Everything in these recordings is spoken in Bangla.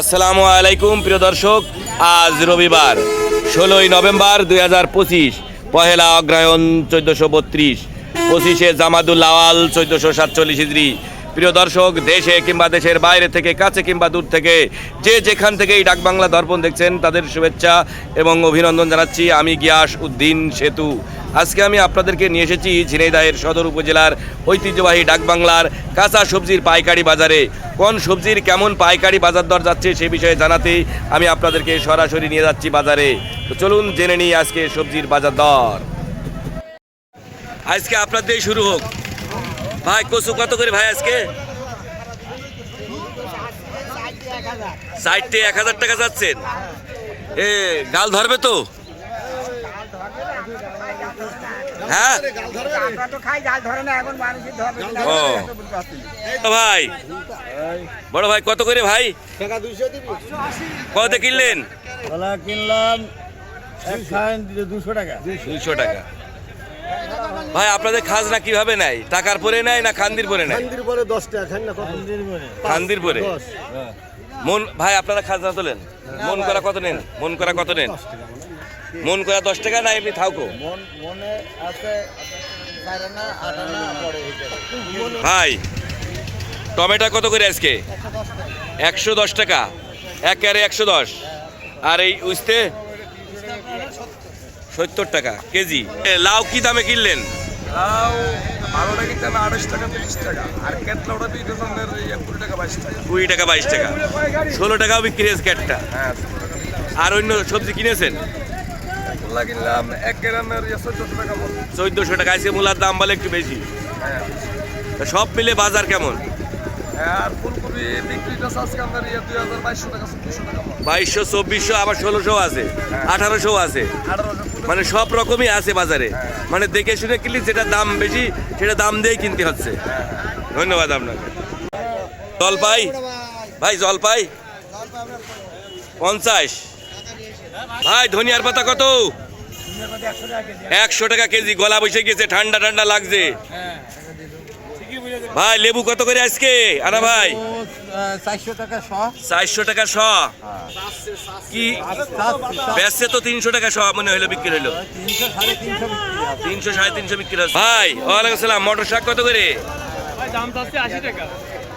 আসসালামু আলাইকুম, প্রিয় দর্শক। আজ রবিবার, ষোলোই নভেম্বর দুই হাজার পঁচিশ, পহেলা অগ্রায়ণ চোদ্দোশো বত্রিশ, পঁচিশে জামাদুল আওয়াল চোদ্দোশো সাতচল্লিশ ইজরি প্রিয় দর্শক, দেশে কিংবা দেশের বাইরে থেকে, কাছে কিংবা দূর থেকে, যে যেখান থেকে এই ডাকবাংলা দর্পণ দেখছেন, তাদের শুভেচ্ছা এবং অভিনন্দন জানাচ্ছি। আমি গিয়াস উদ্দিন সেতু। আজকে আমি আপনাদেরকে নিয়ে এসেছি ঝিনাইদহের সদর উপজেলার ঐতিহ্যবাহী ডাকবাংলার কাঁচা সবজির পাইকারি বাজারে। কোন সবজির কেমন পাইকারি বাজার দর যাচ্ছে সে বিষয়ে জানাতে আমি আপনাদেরকে সরাসরি নিয়ে যাচ্ছি বাজারে। তো চলুন জেনে নিই আজকে সবজির বাজার দর। আজকে আপনাদের শুরু হোক। ভাই, কচু কত করে ভাই আজকে? সাইডটে এক হাজার টাকা যাচ্ছেন। এ, গাল ধরবে তো? হ্যাঁ। ও। ভাই। বড় ভাই কত করে ভাই? কত কিনলেন? কিনলাম এক খান দিলে দুশো টাকা। ভাই আপনাদের খাজনা কীভাবে নেয়? টাকার পরে নেয় না খান্দির পরে নেয়? খান্দির পরে দশ টাকা খান না খান্দির পরে। মন ভাই আপনারা খাজনা তোলেন? মন করা কত নেন? মন করা কত নেন? মন করা দশ টাকা না এমনি থাকো মন মনে। ভাই টমেটো কত করে আজকে? একশো দশ টাকা। এক ক্যারে একশো দশ। আর এই উস্তে? সত্তর টাকা কেজি। এ, লাউ কি দামে কিনলেন? কুড়ি টাকা বাইশ টাকা। ষোলো টাকাও বিক্রি হয়েছে ক্যাটটা হ্যাঁ আর অন্য সবজি কিনেছেন? কুল্লা কিনলাম এক গ্রামের ইয়ে চোদ্দশো টাকা মতো চোদ্দোশো টাকা আজকে মূলার দাম বলে একটু বেশি। হ্যাঁ। সব মিলে বাজার কেমন? হ্যাঁ, ইয়ে বাইশশো চব্বিশশো আবার ষোলোশো আছে আঠারোশো আছে। মানে সব রকমই আছে বাজারে। মানে দেখে শুনে কিনলে যেটা দাম বেশি সেটা দাম দিয়েই কিনতে হচ্ছে। ধন্যবাদ আপনাকে। জলপাই? ভাই জলপাই? পঞ্চাশ। ভাই ধনিয়ার পাতা কত? একশো টাকা কেজি গলা বসে গেছে ঠান্ডা ঠান্ডা লাগছে। ভাই লেবু কত করে আজকে? আনা ভাই। চারশো টাকা শ। চারশো টাকা শ কি? বেচছে তো তিনশো টাকা শ মনে হলো বিক্রি হলো তিনশো সাড়ে তিনশো বিক্রি হচ্ছে। ভাই ওয়ালাইকুম সালাম মটর শাক কত করে? দাম চাচ্ছে আশি টাকা।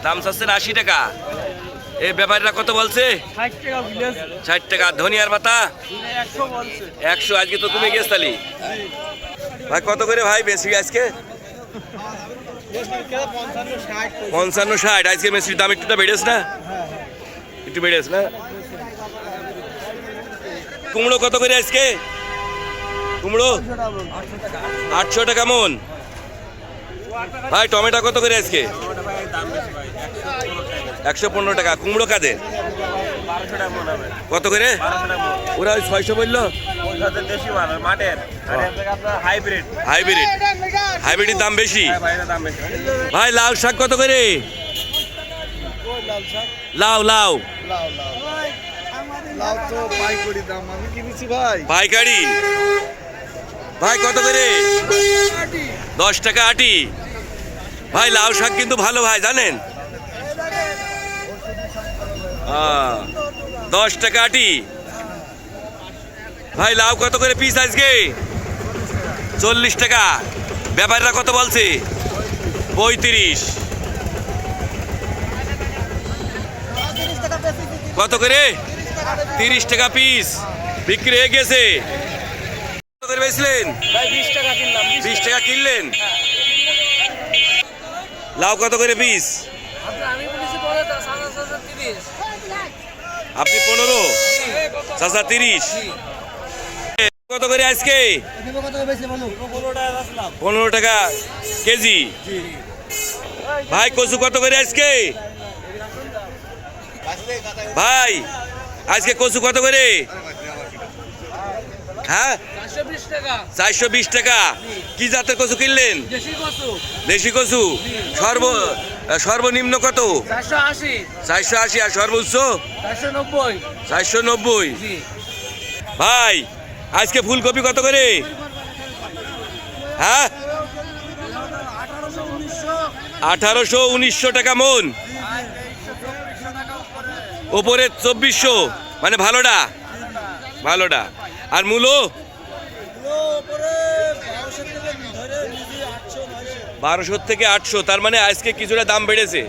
দাম চাচ্ছেন আশি টাকা। এই ব্যাপারীরা কত বলছে? ষাট টাকা ধনিয়ার পাতা একশো আজকে তো কমে গেছে তালি ভাই কত করে ভাই বেশি আজকে? পঞ্চান্ন ষাট আজকে মেসির দাম একটু বেড়েছে না? একটু বেড়েছে না? কুমড়ো কত করে আজকে? কুমড়ো? আটশো টাকা মন। ভাই টমেটো কত করে আজকে? একশো পনেরো টাকা, কুমড়ো কাদের? কত করে? ওরা ছয়শো বলল? হাইব্রিড। হাইব্রিড হাইব্রিডের দাম বেশি? ভাই লাল শাক কত করে? লাউ লাউ লাউ। পাইকারি। ভাই, কত করে? দশ টাকা আটি। ভাই, লাউ শাক কিন্তু ভালো ভাই, জানেন? দশ টাকা আটি। ভাই লাউ কত করে পিস আজকে? চল্লিশ টাকা। ব্যাপারীরা কত বলছে? পঁয়ত্রিশ। কত করে? তিরিশ টাকা পিস বিক্রি হয়ে গেছে। কত করে বেচলেন? বিশ টাকা কিনলেন? লাউ কত করে পিস আপনি পনেরো চাচা তিরিশ। কত করে আজকে? পনেরো টাকা কেজি। ভাই কচু কত করে আজকে? ভাই আজকে কচু কত করে? হ্যাঁ? চারশো বিশ টাকা। কি জাতের কচু কিনলেন? দেশি কচু। দেশি কচু? সর্ব সর্বনিম্ন কত? চারশো আশি। আর সর্বোচ্চ? চারশো নব্বই। ভাই আজকে ফুলকপি কত করে? হ্যাঁ? আঠারোশো উনিশশো টাকা মন। ওপরে চব্বিশশো। মানে ভালোটা? ভালোটা। আর মূলো? বারোশো থেকে আটশো তার মানে আজকে কিছুটা দাম বেড়েছে।